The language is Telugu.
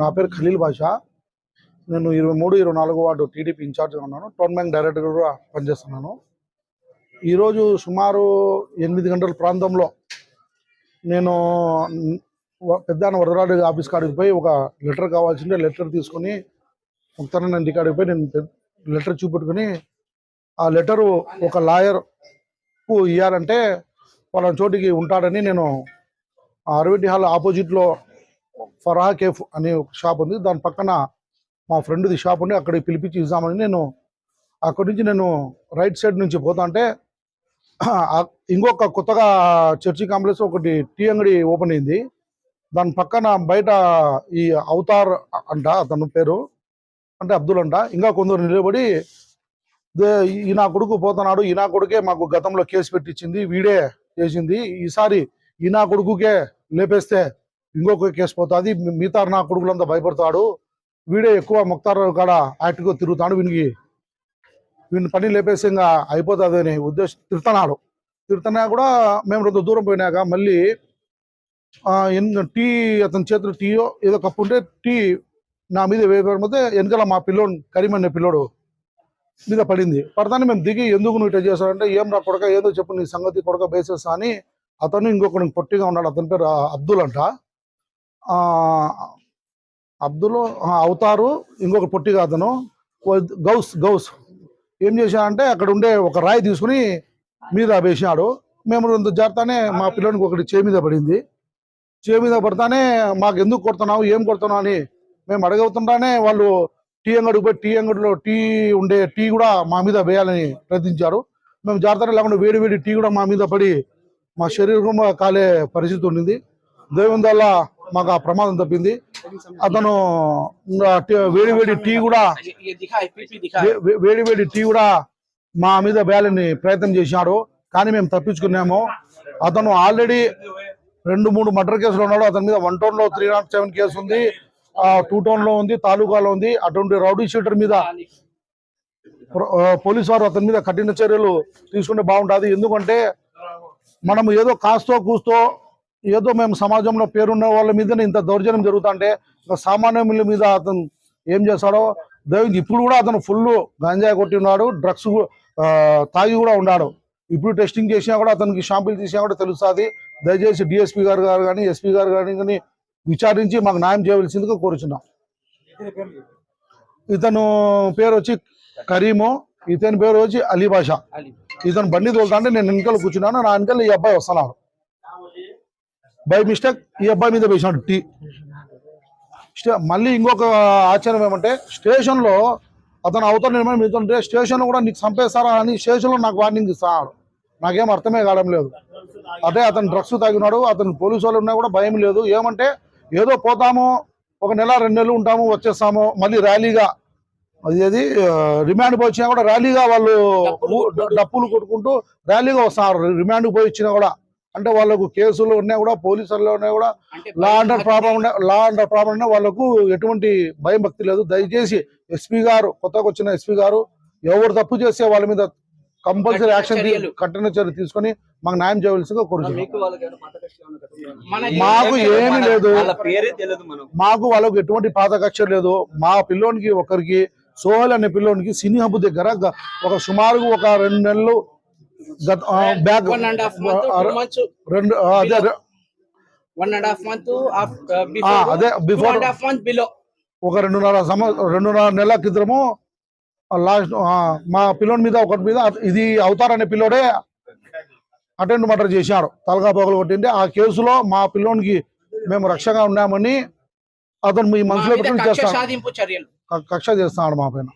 నా పేరు ఖలీల్ బాషా. నేను ఇరవై మూడు ఇరవై నాలుగు వార్డు టీడీపీ ఇన్ఛార్జ్గా ఉన్నాను. టౌన్ బ్యాంక్ డైరెక్టర్గా కూడా పనిచేస్తున్నాను. ఈరోజు సుమారు ఎనిమిది గంటల ప్రాంతంలో నేను పెద్దాన వరదరాడు ఆఫీస్ కాడికి పోయి ఒక లెటర్ కావాల్సిందే లెటర్ తీసుకొని ముక్తానంద ఇంటి కాడికి పోయి నేను లెటర్ చూపెట్టుకుని ఆ లెటరు ఒక లాయర్కు ఇవ్వాలంటే వాళ్ళ చోటికి ఉంటాడని నేను అరవిటి హాల్ ఆపోజిట్లో ఫరాహ్ కేఫ్ అనే ఒక షాప్ ఉంది. దాని పక్కన మా ఫ్రెండ్ది షాప్ ఉంది. అక్కడికి పిలిపించి ఇద్దామని నేను అక్కడి నుంచి నేను రైట్ సైడ్ నుంచి పోతా అంటే ఇంకొక కొత్తగా చర్చి కాంప్లెక్స్ ఒకటి టీ అంగడి ఓపెన్ అయింది. దాని పక్కన బయట ఈ అవతార్ అంట అతను పేరు అంటే అబ్దుల్ అంట. ఇంకా కొందరు నిలబడి "దే- ఈ నా కొడుకు పోతున్నాడు. ఈ నా కొడుకే మాకు గతంలో కేసు పెట్టించింది. వీడే చేసింది. ఈసారి ఈ నా కొడుకుకే లేపేస్తే ఇంకొక కేసు పోతుంది. మిగతా నా కొడుకులంతా భయపడతాడు. వీడే ఎక్కువ ముక్తారు కాడ యాక్టివ్గా తిరుగుతాడు. వీనికి వీడిని పని లేపేసి ఇంకా అయిపోతుంది అని ఉద్దేశం తిడుతున్నాడు. తిడుతున్నా కూడా మేము రెండు దూరం పోయినాక మళ్ళీ టీ అతని చేతులు టీయో ఏదో కప్పు ఉంటే టీ నా మీద వేయకపోతే వెనకాల మా పిల్లోడు కరీం అనే పిల్లోడు మీద పడింది. పడతానే మేము దిగి ఎందుకు నువ్వు ఇట్లా చేశాడంటే ఏం రా కొడక ఏదో చెప్పు నీ సంగతి కొడక బేసేస్తా అని అతను ఇంకొకడు పొట్టిగా ఉన్నాడు. అతని పేరు అబ్దుల్ అంట. అబ్దుల్ అవుతారు ఇంకొక పొట్టిగా అతను. గౌస్ గౌస్. ఏం చేశాడంటే అక్కడ ఉండే ఒక రాయి తీసుకుని మీద వేసినాడు మేము రెండు జాగ్రత్తనే మా పిల్లడికి ఒకటి చే మీద పడింది. చే మీద పడతానే మాకు ఎందుకు కొడుతున్నావు ఏం కొడుతున్నావు అని మేము అడగవుతుంటానే వాళ్ళు టీ అంగడికి పోయి టీ అంగడిలో టీ ఉండే టీ కూడా మా మీద వేయాలని ప్రయత్నించారు. మేము జాగ్రత్తనే లేకుండా వేడి వేడి టీ కూడా మా మీద పడి మా శరీరం కాలే పరిస్థితి ఉండింది. దైవం మాకు ఆ ప్రమాదం తప్పింది. అతను వేడి వేడి టీ కూడా వేడి వేడి టీ కూడా మా మీద వేయాలని ప్రయత్నం చేసినాడు కానీ మేము తప్పించుకున్నాము. అతను ఆల్రెడీ రెండు మూడు మర్డర్ కేసులు ఉన్నాడు. అతని మీద వన్ టౌన్లో త్రీ నాట్ సెవెన్ కేసు ఉంది. టూ టౌన్లో ఉంది తాలూకాలో ఉంది. అటువంటి రౌడీ షీటర్ మీద పోలీసు వారు అతని మీద కఠిన చర్యలు తీసుకుంటే బాగుంటుంది. ఎందుకంటే మనం ఏదో కాస్తో కూస్తో ఏదో మేము సమాజంలో పేరున్న వాళ్ళ మీద ఇంత దౌర్జన్యం జరుగుతుంటే సామాన్యుల మీద అతను ఏం చేస్తాడో దేవునికి ఇప్పుడు కూడా అతను ఫుల్ గంజాయి కొట్టి ఉన్నాడు డ్రగ్స్ తాగి కూడా ఉన్నాడు ఇప్పుడు టెస్టింగ్ చేసినా కూడా అతనికి షాంపిల్ తీసినా కూడా తెలుస్తుంది. దయచేసి డిఎస్పీ గారు గారు కానీ ఎస్పీ గారు కానీ కానీ విచారించి మాకు న్యాయం చేయవలసిందిగా కోరుచున్నాం. ఇతను పేరు వచ్చి కరీము ఇతని పేరు వచ్చి అలీబాషా अली ఇతను బండి తోలుతా అంటే నేను వెనకాల కూర్చున్నాను నా వెనకాల ఈ అబ్బాయి వస్తున్నాడు. బై మిస్టేక్ ఈ అబ్బాయి మీద వేసినాడు టీ. మళ్ళీ ఇంకొక ఆశ్చర్యం ఏమంటే స్టేషన్లో అతను అవతల నిర్మాణం వెళ్తుంటే స్టేషన్లో కూడా నీకు చంపేస్తారా అని స్టేషన్లో నాకు వార్నింగ్ ఇస్తాడు. నాకేం అర్థమే కావడం లేదు. అదే అతను డ్రగ్స్ తాగినాడు అతను పోలీసు వాళ్ళు ఉన్నా కూడా భయం లేదు. ఏమంటే ఏదో పోతాము ఒక నెల రెండు నెలలు ఉంటాము వచ్చేస్తాము మళ్ళీ ర్యాలీగా. అది రిమాండ్ పోయి వచ్చినా కూడా ర్యాలీగా వాళ్ళు డప్పులు కొట్టుకుంటూ ర్యాలీగా వస్తారు. రిమాండ్ పోయి వచ్చినా కూడా. అంటే వాళ్ళకు కేసులు ఉన్నాయి కూడా పోలీసుల్లో ఉన్నాయి కూడా లా అండర్ ప్రాబ్లం ఉన్న లా అండర్ ప్రాబ్లం ఉన్న వాళ్ళకు ఎటువంటి భయం భక్తి లేదు. దయచేసి ఎస్పీ గారు కొత్తగా వచ్చిన ఎస్పీ గారు ఎవరు తప్పు చేస్తే వాళ్ళ మీద కంపల్సరీ యాక్షన్. కఠిన చర్య తీసుకొని మాకు న్యాయం చేయవలసిందిగా కోరుతున్నాం మీకు ఏమీ లేదు. మాకు వాళ్ళకు ఎటువంటి పాత కక్ష లేదు. మా పిల్లోనికి ఒకరికి సోహెల్ అనే పిల్లోనికి సినీ హబ్ దగ్గర ఒక సుమారు ఒక రెండు నెలలు గత వన్ అండ్ హాఫ్ మంత్ రెండు అదే వన్ అండ్ హాఫ్ మంత్ అదే before and half month below ఒక రెండున్నర సంవ రెండున్నర నెలల క్రితము లాస్ట్ మా పిల్లోని మీద ఒకటి మీద ఇది అవతార్ అనే పిల్లోడే అటెండ్ మర్డర్ చేశారు. తలగా పొగలు కొట్టింటే ఆ కేసులో మా పిల్లోనికి మేము రక్షగా ఉన్నామని అతను మీ మనసులో పెట్టుకుని చేస్తాడు. సాధింపు చర్యలు. క- కక్ష చేస్తున్నాడు మా పైన.